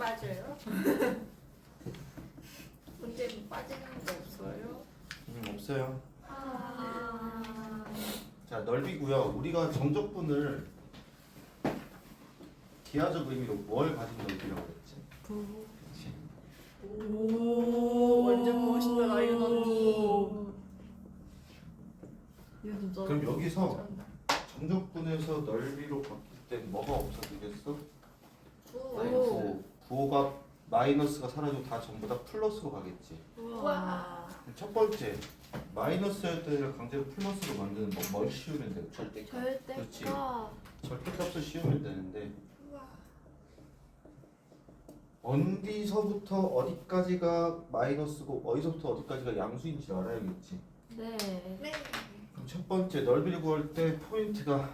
빠져요? 문제는 빠지는 게 없어요? 음, 없어요. 아, 자 넓이고요. 우리가 정적분을 기하적 의미로 뭘 가진 넓이라고 했지? 그렇지. 오, 완전 멋있다, 라이언 언니. 이거 진짜 그럼 여기서 정적분에서 넓이로 바뀔 때 뭐가 없어지겠어? 오. 구 호가 마이너스가 사라지고 다 전부 다 플러스로 가겠지. 우와. 첫 번째 마이너스일 때를 강제로 플러스로 만드는 뭐, 뭘 씌우면 돼? 절대값. 절대가 절대값을 씌우면 되는데 어디서부터 어디까지가 마이너스고 어디서부터 어디까지가 양수인지 알아야겠지. 네. 네. 그럼 첫 번째 넓이를 구할 때 포인트가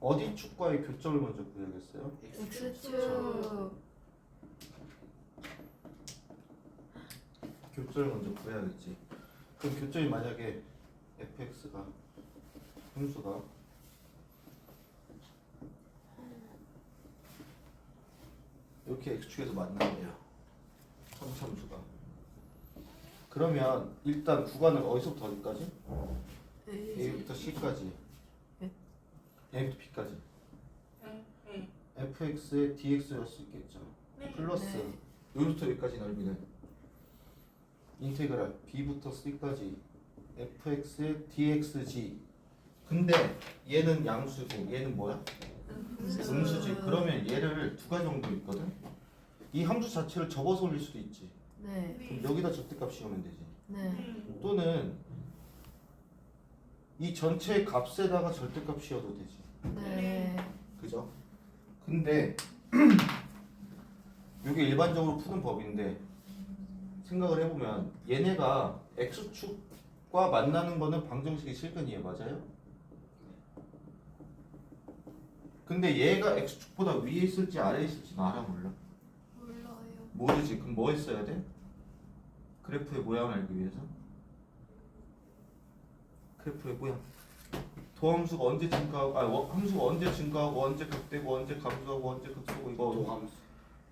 어디 축과의 교점을 먼저 구해야겠어요? X축. 교점을 먼저 구해야겠지. 그럼 교점이 만약에 fx가 함수가 이렇게 x축에서 만나네요. 함수가. 그러면 일단 구간을 어디서부터 어디까지? A부터 C까지. 네. A부터 B까지. 네. 네. fx의 dx일 수 있겠죠. 네. 플러스 네. 여기부터 여기까지 넓이는 인테그랄 b부터 c까지 fx의 dxg 근데 얘는 양수고 얘는 뭐야? 음수지 그러면 얘를 두 가지 정도 있거든 이 함수 자체를 접어서 올릴 수도 있지 네. 그럼 여기다 절대값 씌우면 되지 네. 또는 이 전체 값에다가 절대값 씌워도 되지 네. 그죠? 근데 이게 일반적으로 푸는 법인데 생각을 해보면 얘네가 x축과 만나는 거는 방정식의 실근이에요 맞아요? 근데 얘가 x축보다 위에 있을지 아래에 있을지는 알아 몰라? 몰라요. 모르지 그럼 뭐 했어야 돼? 그래프의 모양을 알기 위해서 그래프의 모양 도함수가 언제 증가하고 아니 워- 함수가 언제 증가하고 언제 극되고 언제 감소하고 언제 극소고 이거 도함수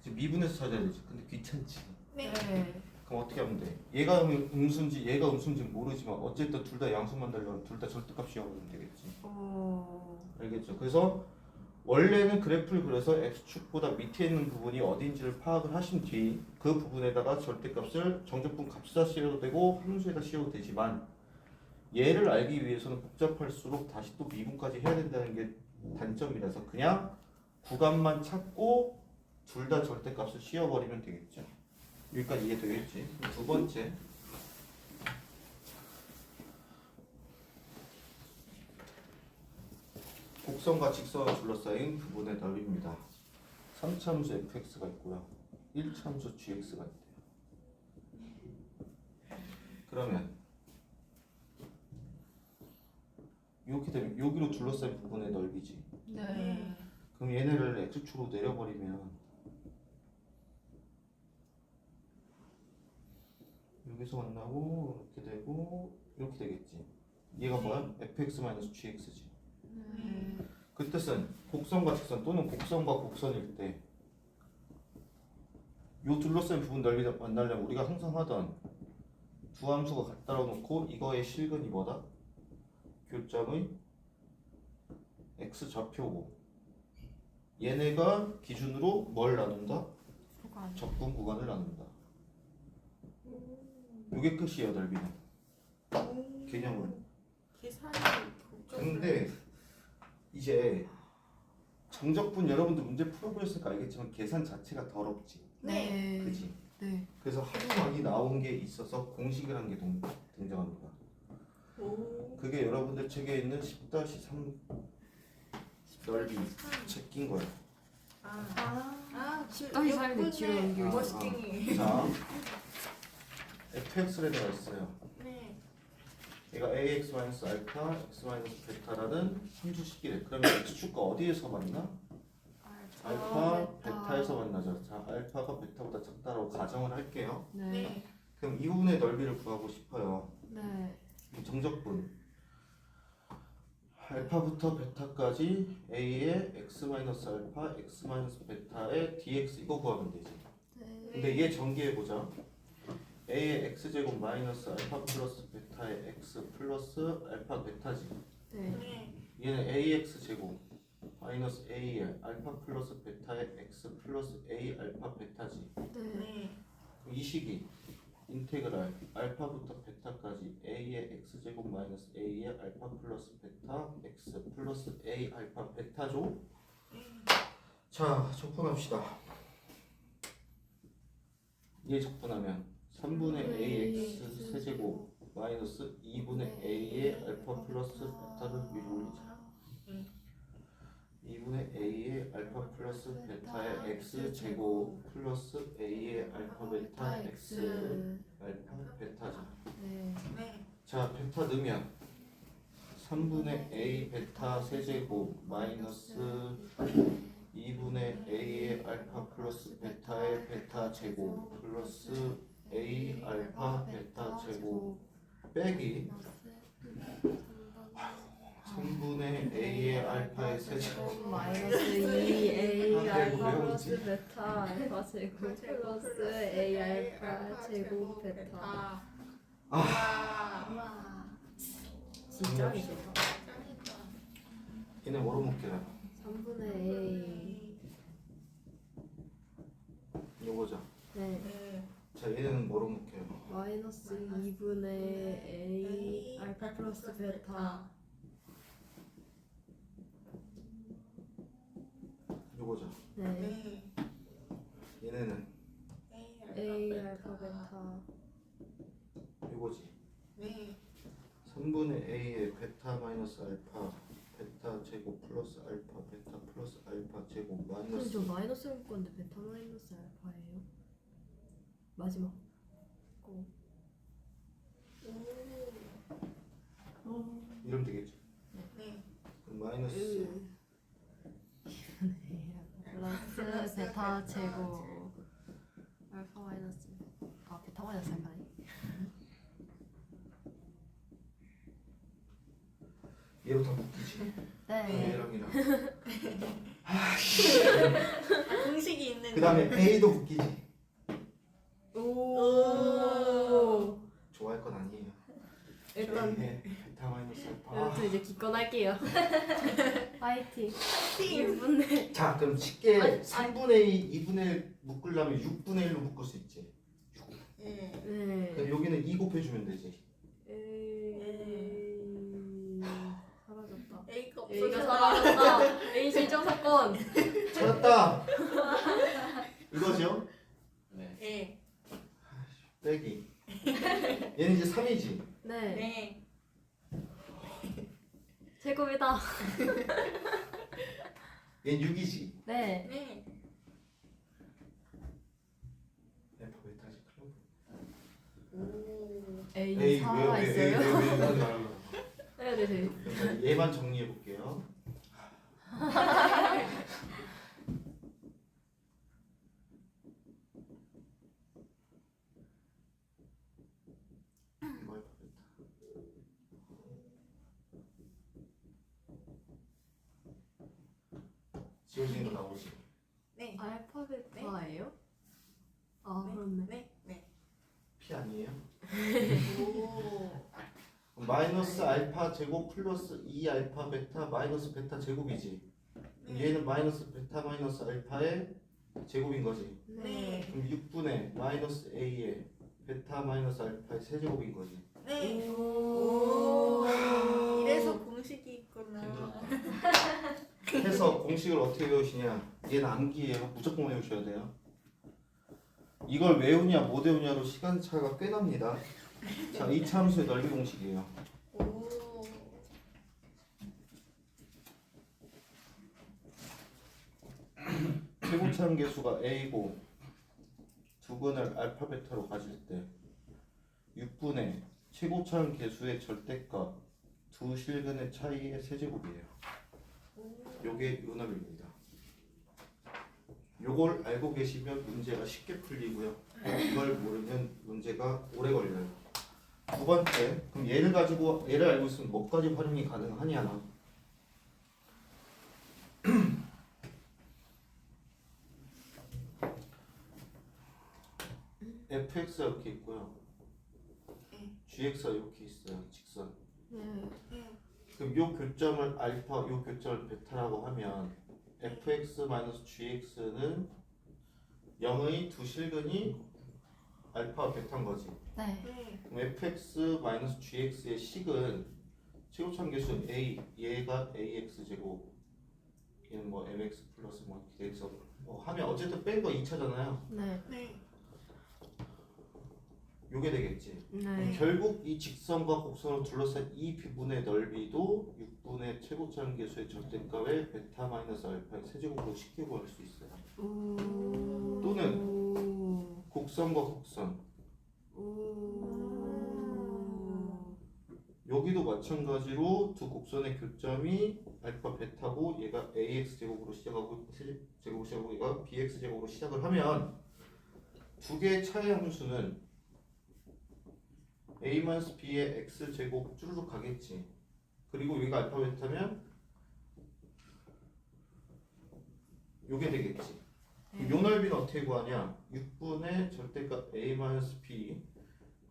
지금 미분해서 찾아야 되지 근데 귀찮지 네. 네. 그럼 어떻게 하면 돼? 얘가 음- 음수인지 얘가 음수인지 모르지만 어쨌든 둘 다 양수만 달려면 둘 다 절대값 씌워보면 되겠지 오. 알겠죠? 그래서 원래는 그래프를 그려서 x축보다 밑에 있는 부분이 어딘지를 파악을 하신 뒤 그 부분에다가 절대값을 정적분 값에다 씌워도 되고 함수에다 씌워도 되지만 얘를 알기 위해서는 복잡할수록 다시 또 미분까지 해야 된다는 게 단점이라서 그냥 구간만 찾고 둘 다 절대값을 씌워버리면 되겠죠. 여기까지 이해 되겠지? 두 번째 곡선과 직선을 둘러싸인 부분의 넓이입니다. 3차함수 fx가 있고요. 1차함수 gx가 있대요. 그러면 이렇게 되면 여기로 둘러싸인 부분의 넓이지. 네. 그럼 얘네를 x축으로 내려버리면 여기서 만나고 이렇게 되고 이렇게 되겠지. 얘가 뭐야? fx-gx지. 네. 그 뜻은 곡선과 직선 또는 곡선과 곡선일 때 요 둘러싼 부분 넓이를 만나려면 우리가 항상 하던 두 함수가 갖다 놓고 이거의 실근이 뭐다? 교점의 x 좌표고 얘네가 기준으로 뭘 나눈다? 접근 구간을 나눈다. 요게 끝이에요 넓이는 개념은. 계산이. 근데 이제 정적분 여러분들 문제 풀어보셨으니까 알겠지만 계산 자체가 더럽지 네. 그지 네. 그래서 하도 많이 나온 게 있어서 공식을 한 게 등장합니다 오. 그게 여러분들 책에 있는 10-3 넓이 책낀 거예요 아. 아. 아, 지금 다시 사람들 뒤로 옮기고 있어. 머스팅이. 자 fx를 내가 있어요 네. 얘가 ax-알파, x-베타라는 함수식이래 그러면 x축과 어디에서 만나? 알파, 베타에서 만나죠 자 알파가 베타보다 작다라고 가정을 할게요 네. 네. 그럼 이 부분의 넓이를 구하고 싶어요. 네. 이 정적분 알파부터 베타까지 a의 x 마이너스 알파, x 마이너스 베타의 dx 이거 구하면 되지. 근데 얘 전개해 보자. A의 x 제곱 마이너스 알파 플러스 베타의 x 플러스 알파 베타지. 네. 네. 얘는 ax 제곱 마이너스 a의 알파 플러스 베타의 x 플러스 a 알파 베타지. 네. 네. 그럼 이 식이 인테그랄 알파부터 베타까지 a의 x 제곱 마이너스 a의 알파 플러스 베타 x 플러스 a 알파 베타죠. 자 적분합시다. 얘 적분하면 3분의 ax 세제곱 마이너스 2분의 a의 알파 플러스 베타를 위로 올리자. 2분의 a의 알파 플러스 베타의 x 제곱 플러스 a의 알파 베타 x 알파 베타죠. 네. 네. 자 베타 넣으면 3분의 a 베타 세제곱 마이너스 2분의 a의 알파 플러스 베타의 베타 제곱 플러스 a 알파 베타 제곱 빼기 3분의 a의 알파의 세제곱 마이너스 2a 아, 알파. 플러스 베타 알파 제곱 플러스 a 알파 제곱 베타. 아. 와. 진짜 짱이다. 얘네 뭐로 묶여요? 3분의 a. 요거죠. 네. 네. 자 얘는 뭐로 묶여요? 마이너스 2분의 a 알파 플러스 베타. 요거죠. 네. 네. 얘네는 a 알파 베타. 요거지. 네. 3분의 a의 베타 마이너스 알파 베타 제곱 플러스 알파 베타 플러스 알파 제곱 마이너스 저 마이너스로 묶 건데 베타 마이너스 알파예요? 마지막 거. 오. 이러면 되겠죠. 네. 그럼 마이너스 플러스 베타 제곱 알파 마이너스 아 베타 마이너스 알파네. 얘로 다 묶이지. 네. 얘랑 얘랑. 아, 공식이 있는. 그 다음에 a도 묶이지. 오. 좋아할 건 아니에요. 일단 여기에 베타 마이너스 알파. 이것도 이제 기권할게요. 파이팅. 1분의 자 그럼 쉽게 아니, 3분의 2, 2분의 1 묶으려면 6분의 1로 묶을 수 있지. 네. 그럼 네. 여기는 2 곱해주면 되지. 에이, 사라졌다. A가 없어. A가 사라졌다. A 실종 사건. 찾았다. 이거죠? 네. 네. 빼기. 얘는 이제 3이지. 네. 네. 제곱이다. 얘는 6이지. 네. 네. F 베타지 클럽. 오. A, 에이 살아 왜왜 에이 있어요? 왜왜 이런 말 네, 네, 네. 얘만 정리해 볼게요. 이거 알파 베타. 지워지는 거 나오지. 네. 알파벳화예요? 아, 그렇네. 네. 네. P 아니에요? 오. 마이너스 알파 제곱 플러스 2 알파 베타 마이너스 베타 제곱이지. 그럼 얘는 마이너스 베타 마이너스 알파의 제곱인 거지. 네. 그럼 6분의 마이너스 a의 베타 마이너스 알파의 세제곱인 거지. 네. 오. 이래서 공식이 있구나. 해서 공식을 어떻게 외우시냐? 얘는 암기예요. 무조건 외우셔야 돼요. 이걸 외우냐 못 외우냐로 시간 차가 꽤 납니다. 자, 이 참수의 넓이 공식이에요. 오. 최고차항 계수가 a고 두 근을 알파 베타로 가질 때 6분의 최고차항 계수의 절대값 두 실근의 차이의 세제곱이에요. 요게 요놈입니다. 요걸 알고 계시면 문제가 쉽게 풀리고요. 이걸 모르면 문제가 오래 걸려요. 두 번째, 그럼 얘를 가지고 얘를 알고 있으면 뭐까지 활용이 가능하냐나. fx가 이렇게 있고요. 네. gx가 이렇게 있어요. 직선. 그럼 요 교점을 알파, 요 교점을 베타라고 하면 fx-gx는 0의 두 실근이 알파 베타인 거지. 네. 네. 그럼 fx-gx의 식은 최고참 계수는 a, 얘가 ax 제곱, 얘는 뭐 mx 플러스 뭐 dx 뭐 하면 어쨌든 뺀 거 2차잖아요. 네. 네. 요게 되겠지. 네. 결국 이 직선과 곡선으로 둘러싼 이 부분의 넓이도 6분의 최고점 계수의 절대값의 베타 마이너스 알파의 세제곱으로 쉽게 구할 수 있어요. 오. 또는 곡선과 곡선 오. 여기도 마찬가지로 두 곡선의 교점이 알파 베타고 얘가 ax 제곱으로 시작하고 세제- 제곱으로 시작하고 얘가 bx 제곱으로 시작을 하면 두 개의 차의 함수는 a-b의 x 제곱 쭈르륵 가겠지. 그리고 여기가 알파 베타면 요게 되겠지. 그럼 요 넓이는 어떻게 구하냐? 6분의 절대값 a-b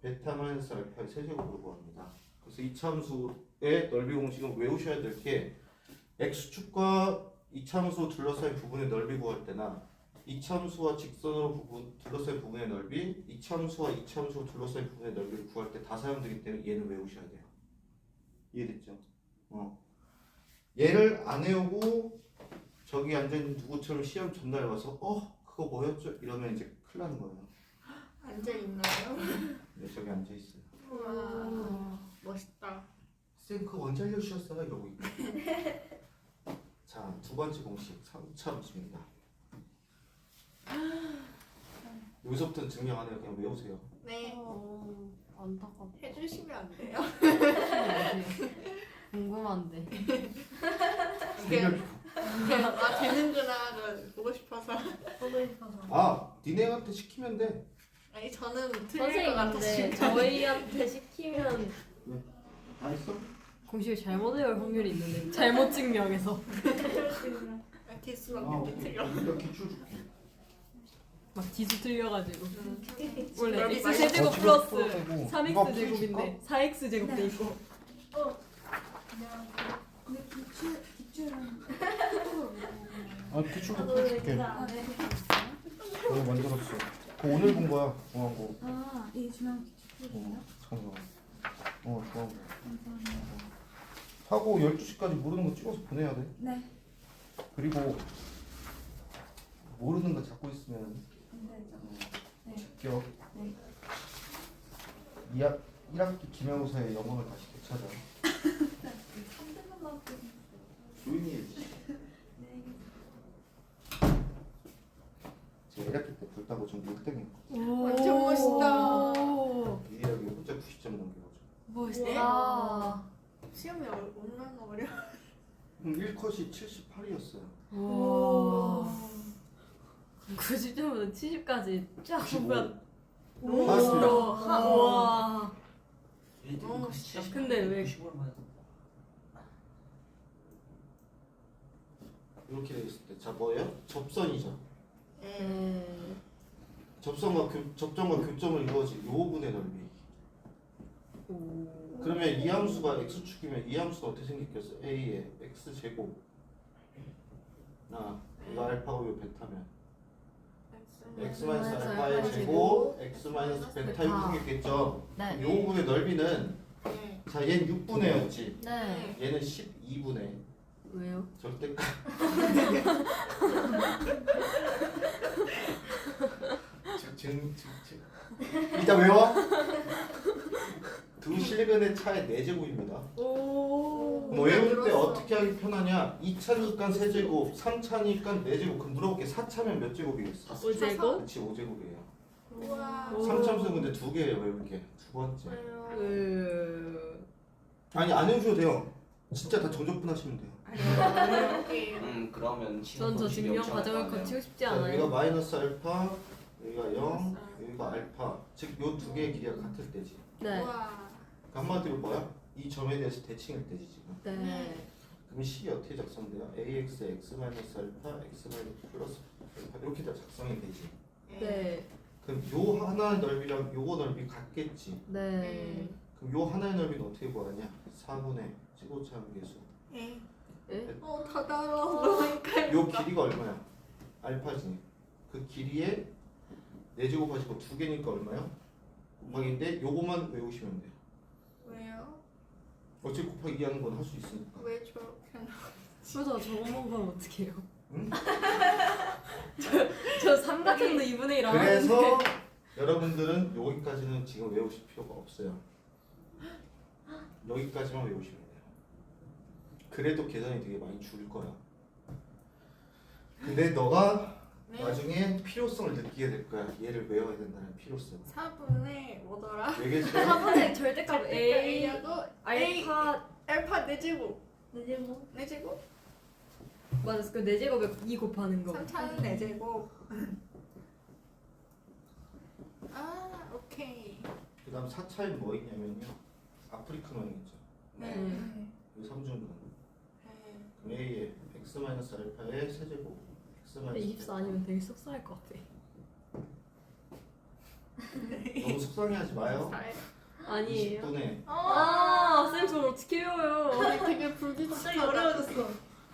베타 알파의 세제곱으로 구합니다. 그래서 이차함수의 넓이 공식은 외우셔야 될 게 x축과 이차함수 둘러싸인 부분의 넓이 구할 때나 이차함수와 직선으로 부분 둘러싸인 부분의 넓이, 이차함수와 이차함수 둘러싸인 부분의 넓이를 구할 때 다 사용되기 때문에 얘는 외우셔야 돼요. 이해됐죠? 어. 얘를 안 외우고 저기 앉아 있는 누구처럼 시험 전날 와서 어 그거 뭐였죠? 이러면 이제 큰일 나는 거예요. 앉아 있나요? 네, 저기 앉아 있어요. 우와. 멋있다. 쌤 그거 언제 알려주셨어요? 이러고 있고 자, 두 번째 공식 3차 함수입니다 여기서부터는 증명 안 해요 그냥 외우세요 네. 어, 안타깝다. 해주시면 안 돼요? 궁금한데. 이게 아 되는구나를 보고 싶어서. 보고 싶어서. 아 니네한테 시키면 돼 아니 저는 틀릴 것 선생님인데 같았어요. 저희한테 시키면 다 했어? 공식을 잘못 외울 확률이 있는데 잘못 증명해서 아, 개수밖에 아안 틀려. 우리가 기출 줄게 막 지수 틀려가지고. 음. 원래 x 세제곱 어, 플러스 풀어주고. 3x 이거 제곱인데 4x 제곱 돼 있고. 근데 기출 기출은 아 기출도 아, 풀어줄게. 네. 내가 만들었어. 그거 오늘 본 거야 중앙고 아, 이 중앙 기출이에요? 잠깐만. 어 중앙고 감사합니다. 하고 12시까지 모르는 거 찍어서 보내야 돼. 네, 그리고 모르는 거 잡고 있으면 합격 네. 2학, 1학기 기말고사의 영광을 다시 되찾아. 3등만 받고 조용히 해 네. 제가 1학기 때 불타고 전 1등했고 완전 멋있다. 유일하게 혼자 90점 넘겨가지고. 멋있다 시험이 얼- 얼마나 어려? 음, 1컷이 78이었어요 와 90점부터 70까지 쫙 95 뭐야 오. 맞습니다. 와 너무 멋있다. 근데 왜- 이렇게 돼 있을 때 자 뭐예요? 접선이죠 네. 음, 접선과 교, 접점과 교점을 이루어진 요 부분의 넓이 오. 그러면 이 함수가 x축이면 이 함수가 어떻게 생겼겠어? a의 x제곱 나 이거 알파고 이거 베타면 x 마이너스 알파의 제곱 x 마이너스 베타 이렇게 생겼겠죠? 네. 요 부분의 넓이는 네. 자 얘는 6분의였지. 네. 얘는 12분의. 왜요? 절대값 증 증증. 일단 외워 두 실근의 차의 4제곱입니다. 오. 뭐 외울 때 어떻게 하기 편하냐? 2차니까 세제곱 3차니까 4제곱. 그럼 물어볼게. 4차면 몇 제곱이겠어? 5제곱? 그렇지 5제곱이에요. 우와. 오. 3참수 근데 두 개예요 외울게. 두 번째. 그... 아니 안 해주셔도 돼요. 진짜 다 정적분 하시면 돼요. 음 그러면 전저 증명 과정을 거치고 싶지 자, 여기가 않아요 마이너스 알파 여기가 0 여기가 알파 즉 요 두 개의 길이가 같을 때지 네 우와. 그 한마디로 뭐야? 이 점에 대해서 대칭일 때지 지금 네. 그럼 식이 어떻게 작성돼요? ax x 마이너스 알파 x 마이너스 플러스 알파 이렇게 다 작성이 되지 네. 그럼 요 하나의 넓이랑 요거 넓이 같겠지. 네. 그럼 요 하나의 넓이는 어떻게 구하냐? 4분의 15차함 계수. 에. 에? 어, 다 달아. 너무 헷갈려. 요 길이가 얼마야? 알파지. 그 길이에 4제곱 곱하시고 두 개니까 얼마야? 곱하기인데 요거만 외우시면 돼요. 왜요? 어차피 곱하기 하는 건 할 수 있으니까. 왜 저렇게 하나? 맞아 저것만 가면 어떡해요? 응? 저, 저 삼각형도 2분의 1안 그래서 여러분들은 여기까지는 지금 외우실 필요가 없어요. 여기까지만 외우시면 돼요. 그래도 계산이 되게 많이 줄을 거야. 근데 너가 네. 나중에 필요성을 느끼게 될 거야. 얘를 외워야 된다는 필요성. 4분의 뭐더라? 왜겠어? 4분의 절대값 A A하고 A 알파 알파 4제곱. 네제곱 4제곱? 맞아 그 4제곱에 2 곱하는 거 3차는 4제곱. 아, 오케이. 그다음 4차에 뭐 있냐면요. 아프리카만 있죠. 네. 음. 이 삼중근. 네. 그럼 A에 x 마이너스 알파의 세제곱. 근데 마이너스 24 아니면 되게 속상할 것 같아 너무 속상해하지 마요. 잘. 아니에요 20분에 아, 쌤 저걸 어떻게 외워요? 되게 불규칙하다. 갑자기 어려워졌어.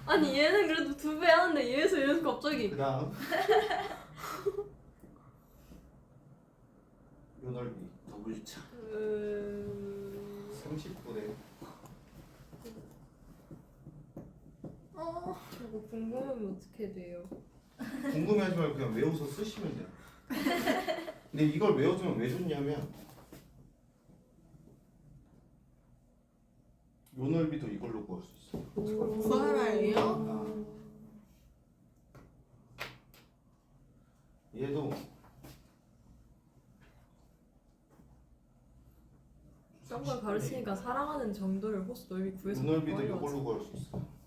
아니 얘는 그래도 두 배 하는데 얘에서 얘에서 갑자기 그다음 요 넓이 더블차. 음... 30분에 어. 저거 궁금하면 어떻게 돼요? 궁금해하지 말고 그냥 외워서 쓰시면 돼요. 근데 이걸 외워주면 왜 좋냐면 요 넓이도 이걸로 구할 수 있어. 구하라예요? 아. 얘도 딴걸 가르치니까 사랑하는 정도를 호수 넓이 구해서 요 넓이도 구하려고 이걸로 구할 수 있어.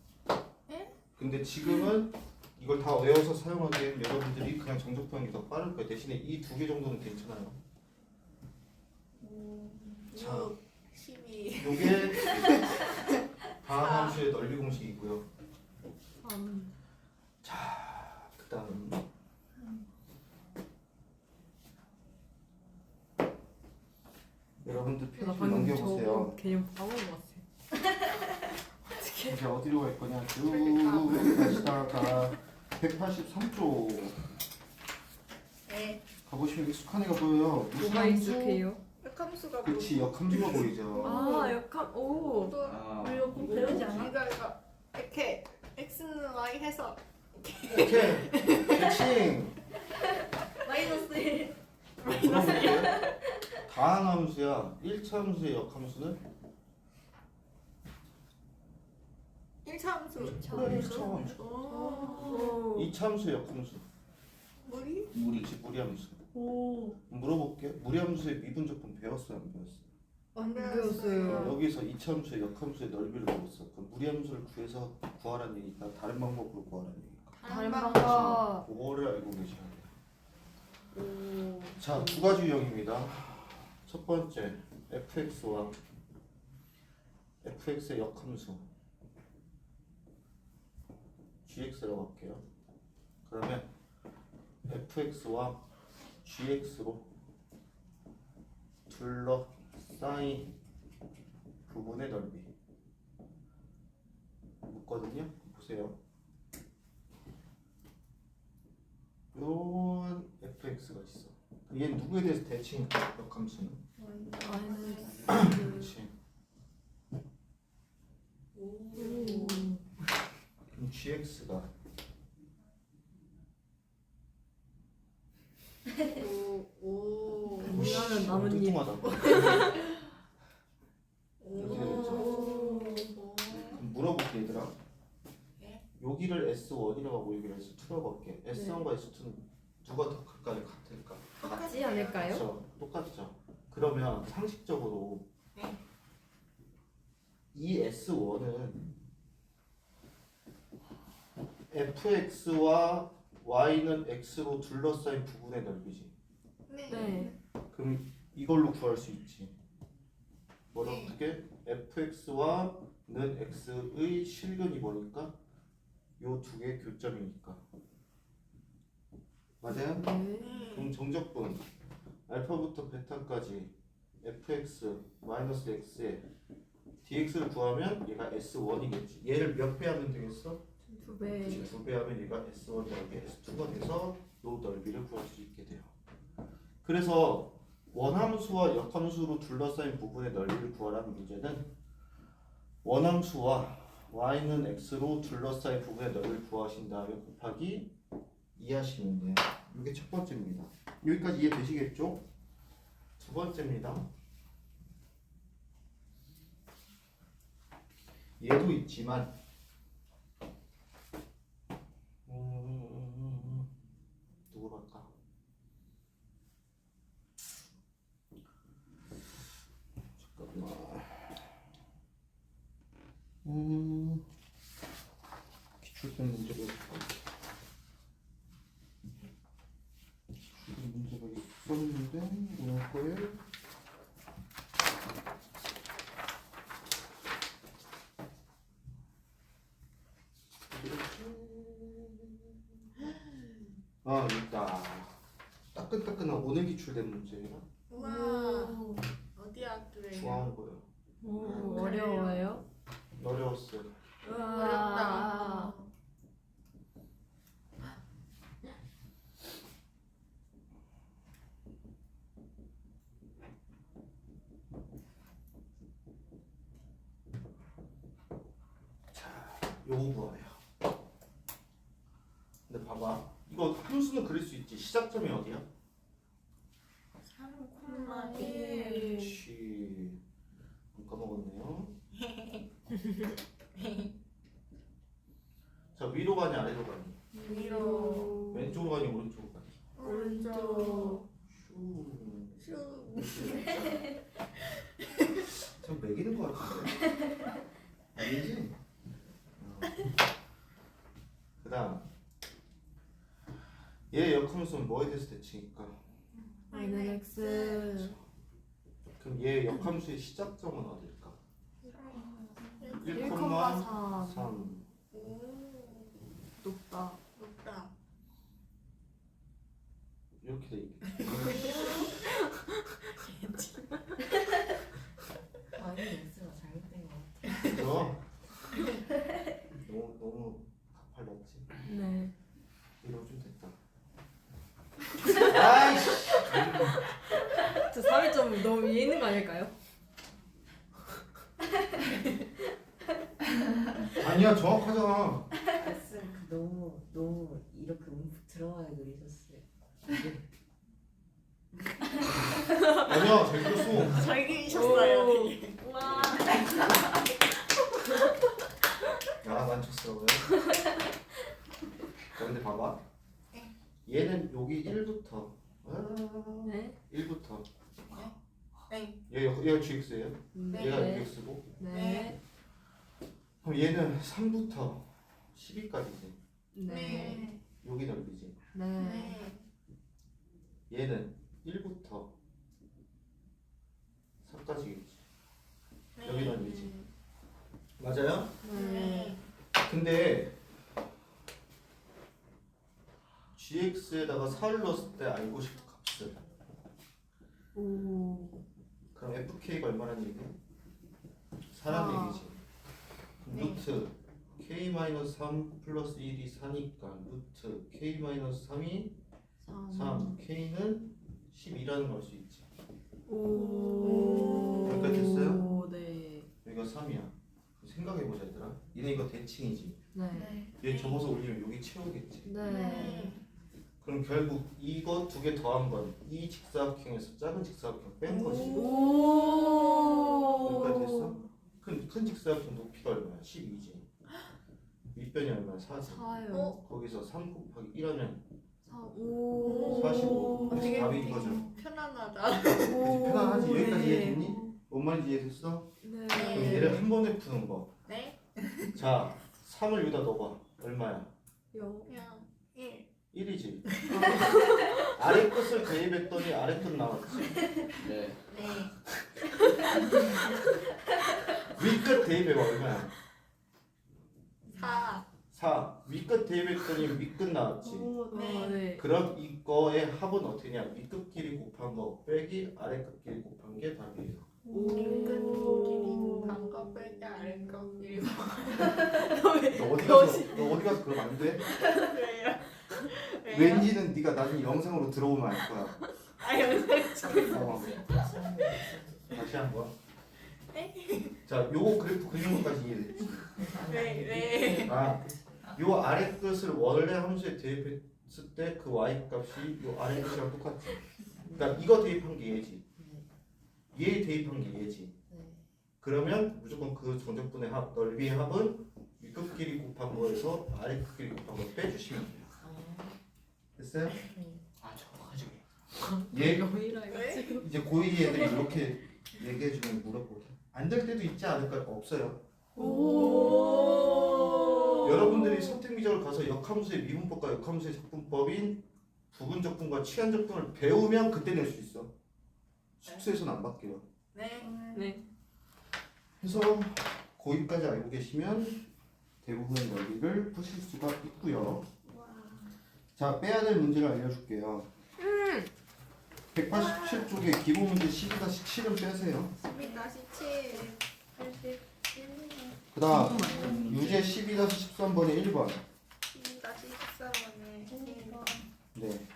에? 근데 지금은 이걸 다 외워서 사용하기엔 여러분들이 그냥 정적 표현이 더 빠를 거예요. 대신에 이 두 개 정도는 괜찮아요. 자. 6, 12. 요게 다함수의 넓이 공식이고요. 음. 그다음 여러분들 페이지 방금 넘겨보세요. 저거 개념 까먹은 것 같아 이제 어디로 갈 거냐? 쭉 가시다가 183조 네. 가보시면 익숙한 애가 보여요. 뭐가 익숙해요? 역함수가 그치 역함수가 보이죠. 아 역함 오또 아, 우리가 꼭 배우지 않아? 이거 이거 이렇게 x는 y 해서 오케이 대칭 마이너스 1 물어볼게요. 다항함수야. 1차 함수의 역함수는 1차 함수. 그래, 일차 함수. 오. 2차 함수의 역함수. 물이? 무리지 무리함수. 오 물어볼게요. 무리함수의 미분적분 배웠어요 안 배웠어요? 안 배웠어요. 여기서 이차함수의 역함수의 넓이를 배웠어. 그럼 무리함수를 구해서 구하라는 얘기니까 다른 방법으로 구하라는 얘기니까. 다른 방법 그거를 알고 계셔야. 오 자, 두 가지 유형입니다. 첫 번째, fx와 fx의 역함수 gx라고 할게요. 그러면 fx와 gx로 둘러싸인 부분의 넓이 묻거든요. 보세요. 요런 fx가 있어. 얘는 누구에 대해서 대칭 역함수는? 마이너스 그렇지. 그럼 gx가 오. 오. 뭐냐면 나뭇잎 뚱뚱하다. 오. 그럼 물어볼게 얘들아. 네. 여기를 S1이라고 하고 여기를 S2라고 할게. 네. S1과 S2는 누가 더 클까요? 같을까? 같지 않을까요? 그렇죠. 똑같죠. 그러면 상식적으로 네. 이 S1은 fx와 y는 x로 둘러싸인 부분의 넓이지. 네. 네 그럼 이걸로 구할 수 있지. 뭘 네. 어떻게? fx와는 x의 실근이 뭐니까? 요 두 개 교점이니까. 맞아요? 네. 음. 그럼 정적분 알파부터 베타까지 fx 마이너스 x에 dx를 구하면 얘가 s1이겠지. 얘를 몇 배 하면 되겠어? 두 배. 두배 하면 얘가 S1 더하기 S2가 돼서 요 넓이를 구할 수 있게 돼요. 그래서 원함수와 역함수로 둘러싸인 부분의 넓이를 구하라는 문제는 원함수와 y는 x로 둘러싸인 부분의 넓이를 구하신 다음에 곱하기 2 하시면 돼요. 이게 첫 번째입니다. 여기까지 이해되시겠죠? 두 번째입니다. 얘도 있지만 음, 누구로 할까? 잠깐만. 음, 기출된 문제가? 기출된 문제가 있었는데 오늘 거에 아 있다. 따끈따끈한 오늘 기출된 문제예요. 우와. 오. 어디 학교예요? 좋아하는 거예요. 오, 어려워요? 어려웠어요. 어렵다. 요거 구하래요. 근데 봐봐. 이거 함수는 그릴 수 있지. 시작점이 어디야? 3 아, 예. 예. 그렇지. 안 까먹었네요. 자 위로 가니 아래로 가니? 위로. 왼쪽으로 가니 오른쪽으로 가니? 오른쪽. 슈. 슈. 좀 매기는 것 같은데. 아니지? 어. 그다음 얘 역함수는 뭐에 대해서 대칭일까? Y는 X. 그럼 얘 역함수의 시작점은 어딜까? 1, 1,3. 3 오. 높다. 높다. 이렇게 돼 있겠지. 아니 X가 잘못된 거 같아. 그죠? 너무 너무 가팔랐지. 네. 이러면 좀 됐다. 아이씨. 저 3점 너무 위에 있는 거 아닐까요? 아니야 정확하잖아. 그 너무 너무 이렇게 움푹 들어가게 그리셨어요. 아니야 잘 그렸어. 잘 그리셨어요. 되게. 와. 나만 쳤어. 자 근데 봐봐. 얘는 여기 1부터 아, 네. 1부터 네. 얘 얘가 GX예요. 네. 얘가 UX고 네. 그럼 얘는 3부터 12까지지. 네. 네. 여기 넓이지. 네. 네. 얘는 1부터 3까지겠지. 네. 여기 넓이지. 맞아요? 네. 근데 GX에다가 4를 넣었을 때 알고 싶은 값을 오. 그럼 FK가 얼마라는 얘기야? 4란 사. 얘기지. 네. 루트 K-3 플러스 1이 4니까 루트 K-3이 3. 3 K는 12라는 걸알수 있지. 오. 여기까지 됐어요? 네. 여기가 3이야. 생각해보자 얘들아. 얘네 이거 대칭이지. 네. 네. 얘 접어서 올리면 여기 채우겠지. 네. 그럼 결국 이거 두 개 더한 건 이 직사각형에서 작은 직사각형 뺀 거지. 오. 여기까지 됐어? 큰, 큰 직사각형 높이가 얼마야? 12지. 윗변이 얼마야? 4지. 4요. 어? 거기서 3 곱하기 1하면 4. 오. 45. 그래서 되게 답이 이거죠. 편안하다. 오. 편안하지? 여기까지 네. 이해됐니? 뭔 말인지 이해됐어? 네. 그럼 얘를 한 번에 푸는 거. 네. 자, 3을 여기다 넣어봐. 얼마야? 요. 그냥 1. 1이지. 아래 끝을 대입했더니 아래 끝 나왔지. 네. 네. 윗끝 대입해봐 얼마야? 4. 자 위끝 대입했더니 위 끝 나왔지. 오, 네. 네. 그럼 이거의 합은 어떻게냐? 위끝 길이 곱한 거 빼기 아래끝 길이 곱한 게 답이에요. 오. 단거 빼기 아래거 일너 어디 가서 너 어디 가서 그럼 안 돼? 왜요? 왠지는 네가 나중에 영상으로 들어오면 알 거야. 아 영상 어. 다시 한 번. 네? 자, 요거 그래프 그리는 것까지 이해됐지? 왜 왜? 아, 요 아래 끝을 원래 함수에 대입했을 때 그 y 값이 요 아래 끝이랑 똑같지. 그러니까 이거 대입한 게 얘지. 얘 대입한 게 얘지. 네. 그러면 무조건 그 정적분의 합, 넓이의 합은 위끝 길이 곱한 거에서 아래 끝 길이 곱한 거 빼주시면. 아, 됐어요? 네. 아 정확하지. 얘? 지금. 이제 고2 애들이 이렇게 얘기해주면 물어보게. 안될 때도 있지 않을까요? 없어요. 오. 여러분들이 선택미적을 가서 역함수의 미분법과 역함수의 적분법인 부분 적분과 치환적분을 배우면 그때 낼 수 있어. 숙소에서는 안 바뀌어요. 네. 네. 그래서 고2까지 알고 계시면 대부분의 넓이를 푸실 수가 있고요. 자 빼야 될 문제를 알려줄게요. 187쪽에 기본 문제 12-7은 빼세요. 12 다시 7그 다음 유제 12-13번에 1번 12 다시 14번에 네.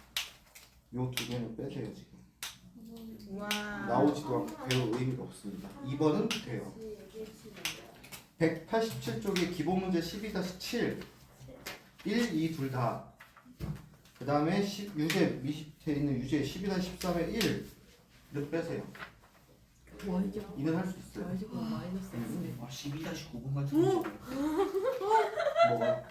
요 두 개는 빼세요 지금. 와 나오지도 않고 배울 의미가 없습니다. 2번은 돼요. 187쪽에 기본 문제 12-7 1, 2 둘 다. 그 다음에 유제 밑에 있는 유제 12-13에 1를 빼세요. Y 제 2는 할 수 있어요. 마이너스 X. 아 12-9번 같은 거. 뭐가?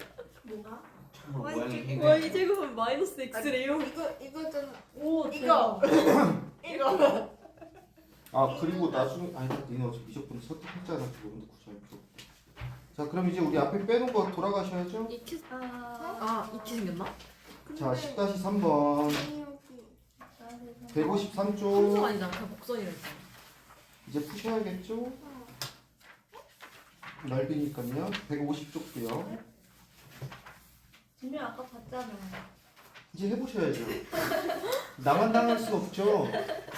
뭐가? 정말 모양이. Y 제곱은 마이너스 X래요. 이거 이거잖아 오 이거 이거 아 그리고 나중에 아니 니네 어차피 미적분 선택했잖아 그거는 굳이 할 필요. 자 그럼 이제 우리 앞에 빼놓은 거 돌아가셔야죠. 이키 아, 아 이키 생겼나? 자 10-3번 함수 153쪽 아니잖아. 그냥 복선이라 했잖아. 이제 푸셔야겠죠? 넓이니까요. 150쪽도요. 진유 아까 봤잖아. 이제 해보셔야죠. 나만 당할 수 없죠.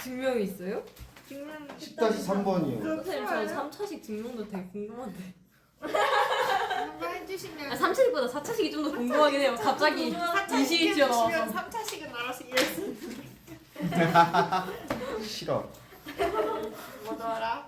증명이 있어요? 증명 10-3번이요. 선생님 저 3차식 증명도 되게 궁금한데. 한번 해주시면 아 3차식보다 4차식이 좀 더 궁금하긴 해요. 갑자기 인식이 튀어나와서. 3차식은 알아서 있는 싫어. 뭐더라?